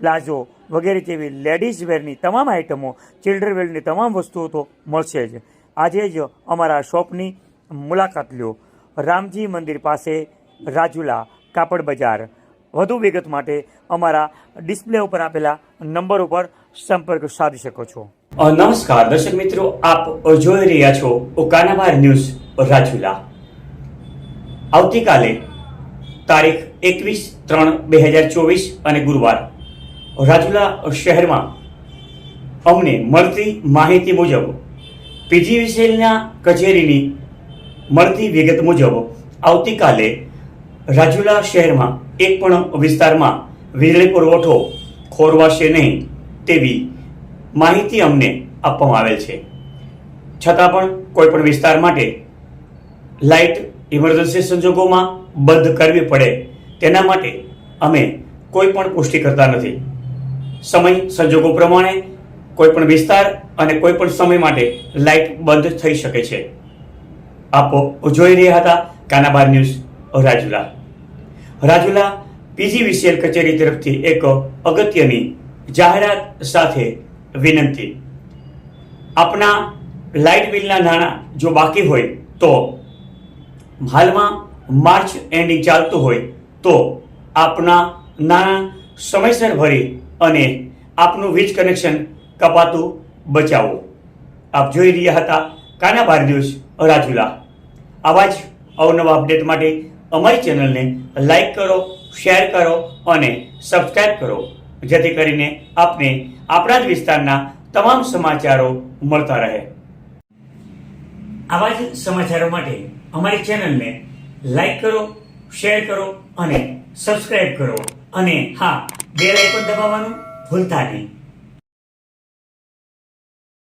Palazzo વગેરે જેવી ladies વેરની તમામ આઇટમો ચિલ્ડ્રન વેરની તમામ વસ્તુઓ તો મળશે જ. આજે જ અમારા શોપની મુલાકાત લ્યો રામજી મંદિર પાસે રાજુલા કાપડ બજાર. વધુ વિગત માટે અમારા ડિસ્પ્લે ઉપર આપેલા નંબર ઉપર સંપર્ક સાધી શકો છો. નમસ્કાર, દર્શક મિત્રો, આપ જોઈ રહ્યા છો ઓકાનાબાર ન્યૂઝ રાજુલા. આવતીકાલે તારીખ એકવીસ ત્રણ બે હજાર ચોવીસ અને ગુરુવાર. રાજુલા શહેરમાં અમને મળતી માહિતી મુજબ, પીજીવીસીએલના કચેરીની મળતી વિગત મુજબ, આવતીકાલે રાજુલા શહેરમાં એક પણ વિસ્તારમાં વીજળી પુરવઠો ખોરવાશે નહીં તેવી માહિતી અમને આપવામાં આવેલ છે. છતાં પણ કોઈ પણ વિસ્તાર માટે લાઇટ ઇમરજન્સી સંજોગોમાં બંધ કરવી પડે તેના માટે અમે કોઈ પણ પુષ્ટિ કરતા નથી. સમય, સંજોગો પ્રમાણે કોઈ પણ વિસ્તાર અને કોઈ પણ સમય માટે લાઇટ બંધ થઈ શકે છે. આપો જોઈ રહ્યા હતા કાનાબાર ન્યૂઝ રાજુલા. રાજુલા પીજીવીસીએલ કચેરી તરફથી એક અગત્યની જાહેરાત સાથે વિનંતી. આપના લાઇટ બિલના નાણાં જો બાકી હોય તો હાલમાં માર્ચ એન્ડિંગ ચાલતું હોય તો આપના નાણાં સમયસર ભરી અને આપનું વીજ કનેક્શન કપાતું બચાવો. આપ જોઈ રહ્યા હતા કાના બાર ન્યૂઝ રાજુલા આવા જ અવનવા અપડેટ માટે અમારી ચેનલને લાઈક કરો, શેર કરો અને સબસ્ક્રાઈબ કરો, જેથી કરીને આપને આપણા જ વિસ્તારના તમામ સમાચારો મળતા રહે. આવા જ સમાચારો માટે અમારી ચેનલને લાઈક કરો, શેર કરો અને સબસ્ક્રાઈબ કરો. અને હા બેલ આઇકોન દબાવવાનું ભૂલતા નહીં.